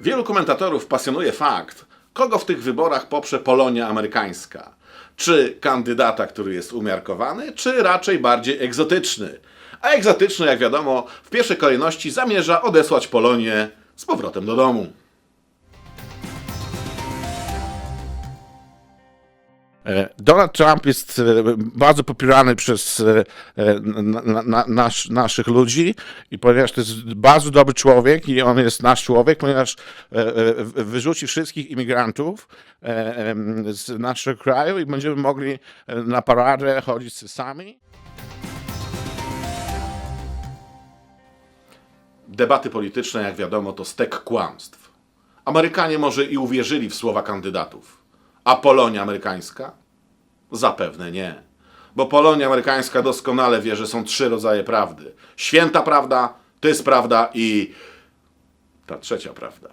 Wielu komentatorów pasjonuje fakt, kogo w tych wyborach poprze Polonia amerykańska. Czy kandydata, który jest umiarkowany, czy raczej bardziej egzotyczny. A egzotyczny, jak wiadomo, w pierwszej kolejności zamierza odesłać Polonię z powrotem do domu. Donald Trump jest e, bardzo popierany przez e, e, na, na, na, nasz, naszych ludzi i ponieważ to jest bardzo dobry człowiek i on jest nasz człowiek, ponieważ e, e, wyrzuci wszystkich imigrantów e, z naszego kraju i będziemy mogli e, na paradę chodzić sami. Debaty polityczne, jak wiadomo, to stek kłamstw. Amerykanie może i uwierzyli w słowa kandydatów, a Polonia amerykańska? Zapewne nie. Bo Polonia amerykańska doskonale wie, że są trzy rodzaje prawdy: święta prawda, to jest prawda i ta trzecia prawda.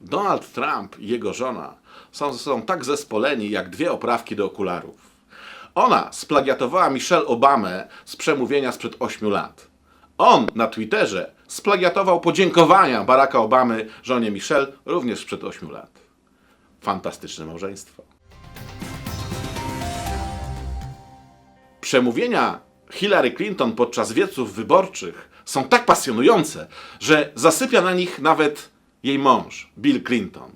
Donald Trump i jego żona są ze sobą tak zespoleni jak dwie oprawki do okularów. Ona splagiatowała Michelle Obamę z przemówienia sprzed 8 lat. On na Twitterze splagiatował podziękowania Baracka Obamy żonie Michelle również sprzed 8 lat. Fantastyczne małżeństwo. Przemówienia Hillary Clinton podczas wieców wyborczych są tak pasjonujące, że zasypia na nich nawet jej mąż, Bill Clinton.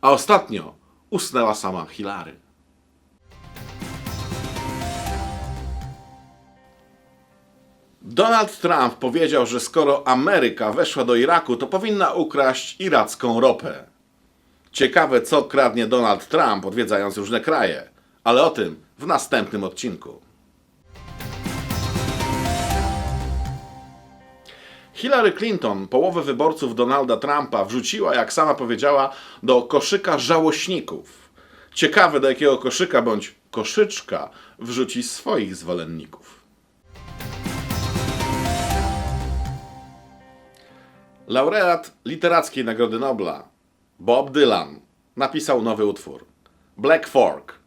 A ostatnio usnęła sama Hillary. Donald Trump powiedział, że skoro Ameryka weszła do Iraku, to powinna ukraść iracką ropę. Ciekawe, co kradnie Donald Trump, odwiedzając różne kraje, ale o tym w następnym odcinku. Hillary Clinton połowę wyborców Donalda Trumpa wrzuciła, jak sama powiedziała, do koszyka żałośników. Ciekawe, do jakiego koszyka bądź koszyczka wrzuci swoich zwolenników. Laureat Literackiej Nagrody Nobla Bob Dylan napisał nowy utwór Black Fork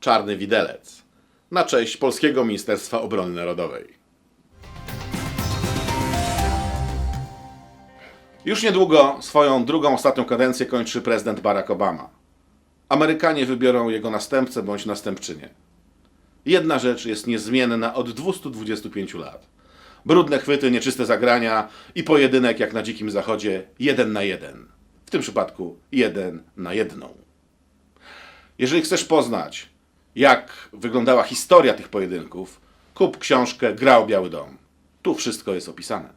Czarny Widelec na cześć Polskiego Ministerstwa Obrony Narodowej. Już niedługo swoją drugą, ostatnią kadencję kończy prezydent Barack Obama. Amerykanie wybiorą jego następcę bądź następczynię. Jedna rzecz jest niezmienna od 225 lat. Brudne chwyty, nieczyste zagrania i pojedynek jak na dzikim zachodzie jeden na jeden. W tym przypadku jeden na jedną. Jeżeli chcesz poznać, jak wyglądała historia tych pojedynków, kup książkę Grał Biały Dom. Tu wszystko jest opisane.